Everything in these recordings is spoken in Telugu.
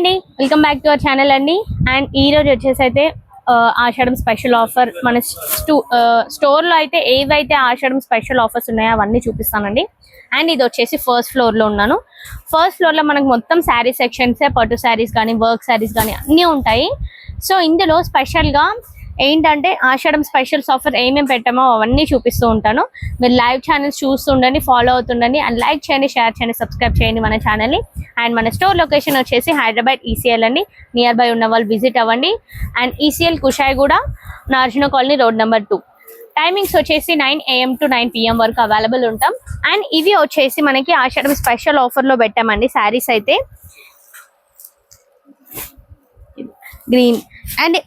అండి. Welcome back to our channel అండి. అండ్ ఈ రోజు వచ్చేసి అయితే ఆషాఢం స్పెషల్ ఆఫర్ మన స్టూ స్టోర్లో అయితే ఏవైతే ఆషాఢం స్పెషల్ ఆఫర్స్ ఉన్నాయో అవన్నీ చూపిస్తానండి. అండ్ ఇది వచ్చేసి ఫస్ట్ ఫ్లోర్లో ఉన్నాను. ఫస్ట్ ఫ్లోర్లో మనకు మొత్తం శారీ సెక్షన్సే పట్టు శారీస్ కానీ వర్క్ శారీస్ కానీ అన్నీ ఉంటాయి. సో ఇందులో స్పెషల్గా ఏంటంటే ఆషాఢం స్పెషల్స్ ఆఫర్ ఏమేమి పెట్టామో అవన్నీ చూపిస్తూ ఉంటాను. మీరు లైవ్ ఛానల్స్ చూస్తుండండి ఫాలో అవుతుండండి. అండ్ లైక్ చేయండి షేర్ చేయండి సబ్స్క్రైబ్ చేయండి మన ఛానల్ని అండ్ మన స్టోర్ లొకేషన్ వచ్చేసి హైదరాబాద్ ఈసీఎల్ అండి. నియర్ బై ఉన్న వాళ్ళు విజిట్ అవ్వండి. And ECL Kushaiguda Nagarjuna colony road number two timings వచ్చేసి nine AM to nine PM వరకు అవైలబుల్ ఉంటాం. అండ్ ఇవి వచ్చేసి మనకి ఆషాఢం స్పెషల్ ఆఫర్లో పెట్టామండి శారీస్ అయితే. గ్రీన్ అండ్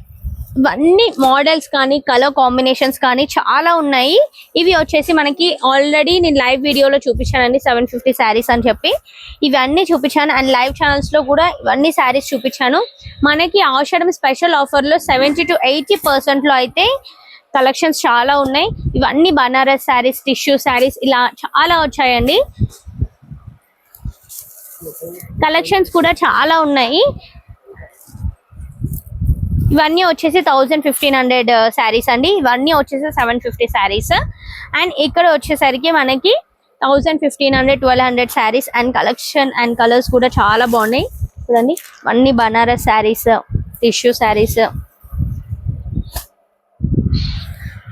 ఇవన్నీ మోడల్స్ కానీ కలర్ కాంబినేషన్స్ కానీ చాలా ఉన్నాయి. ఇవి వచ్చేసి మనకి ఆల్రెడీ నేను లైవ్ వీడియోలో చూపించానండి సెవెన్ ఫిఫ్టీ శారీస్ అని చెప్పి. ఇవన్నీ చూపించాను అండ్ లైవ్ ఛానల్స్లో కూడా ఇవన్నీ శారీస్ చూపించాను. మనకి ఆషాఢం స్పెషల్ ఆఫర్లో సెవెంటీ టు ఎయిటీ పర్సెంట్లో అయితే కలెక్షన్స్ చాలా ఉన్నాయి. ఇవన్నీ బనారస్ శారీస్ టిష్యూ శారీస్ ఇలా చాలా వచ్చాయండి. కలెక్షన్స్ కూడా చాలా ఉన్నాయి. ఇవన్నీ వచ్చేసి thousand fifteen hundred uh, sarees అండి. ఇవన్నీ వచ్చేసి సెవెన్ ఫిఫ్టీ శారీస్ అండ్ ఇక్కడ వచ్చేసరికి మనకి thousand fifteen hundred twelve hundred sarees and collection and colours కూడా చాలా బాగున్నాయి. చూడండి అన్ని బనారస్ శారీస్ టిష్యూ శారీస్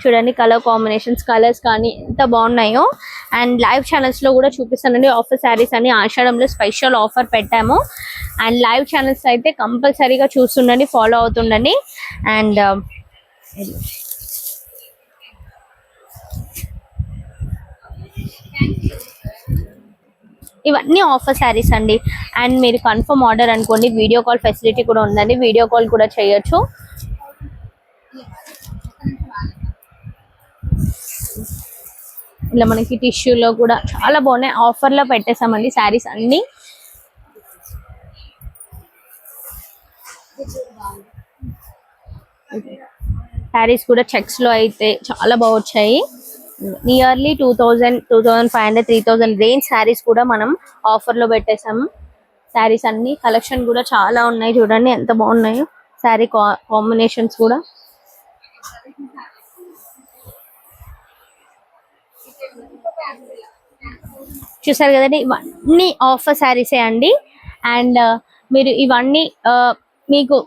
చూడండి కలర్ కాంబినేషన్స్ కలర్స్ కానీ ఎంత బాగున్నాయో. అండ్ లైవ్ ఛానల్స్లో కూడా చూపిస్తానండి ఆఫర్ శారీస్ అని ఆషాఢంలో స్పెషల్ ఆఫర్ పెట్టాము. అండ్ లైవ్ ఛానల్స్ అయితే కంపల్సరీగా చూస్తుండండి ఫాలో అవుతుండండి. అండ్ um, ఇవన్నీ ఆఫర్ శారీస్ అండి. అండ్ మీరు కన్ఫర్మ్ ఆర్డర్ అనుకోండి వీడియో కాల్ ఫెసిలిటీ కూడా ఉందండి. వీడియో కాల్ కూడా చేయొచ్చు. ఇలా మనకి టిష్యూలో కూడా చాలా బాగున్నాయి. ఆఫర్లో పెట్టేసామండి శారీస్ అన్నీ. శారీస్ కూడా చెక్స్లో అయితే చాలా బాగా వచ్చాయి. Nearly two thousand two thousand five hundred three thousand range sarees కూడా మనం ఆఫర్లో పెట్టేసాము శారీస్ అన్ని కలెక్షన్ కూడా చాలా ఉన్నాయి. చూడండి ఎంత బాగున్నాయో. శారీ కాంబినేషన్స్ కూడా. చూసారు కదండి? ఇవన్నీ ఆఫర్ శారీసే అండి. అండ్ మీరు ఇవన్నీ uh, మీకు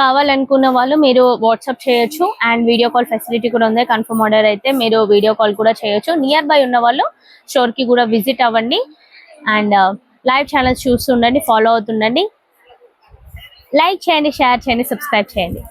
కావాలనుకున్న వాళ్ళు మీరు వాట్సాప్ చేయొచ్చు అండ్ వీడియో కాల్ ఫెసిలిటీ కూడా ఉంది. కన్ఫర్మ్ ఆర్డర్ అయితే మీరు వీడియో కాల్ కూడా చేయొచ్చు. నియర్ బై ఉన్న వాళ్ళు స్టోర్కి కూడా విజిట్ అవ్వండి. అండ్ లైవ్ ఛానల్స్ చూస్తుండండి ఫాలో అవుతుండండి. లైక్ చేయండి షేర్ చేయండి సబ్స్క్రైబ్ చేయండి.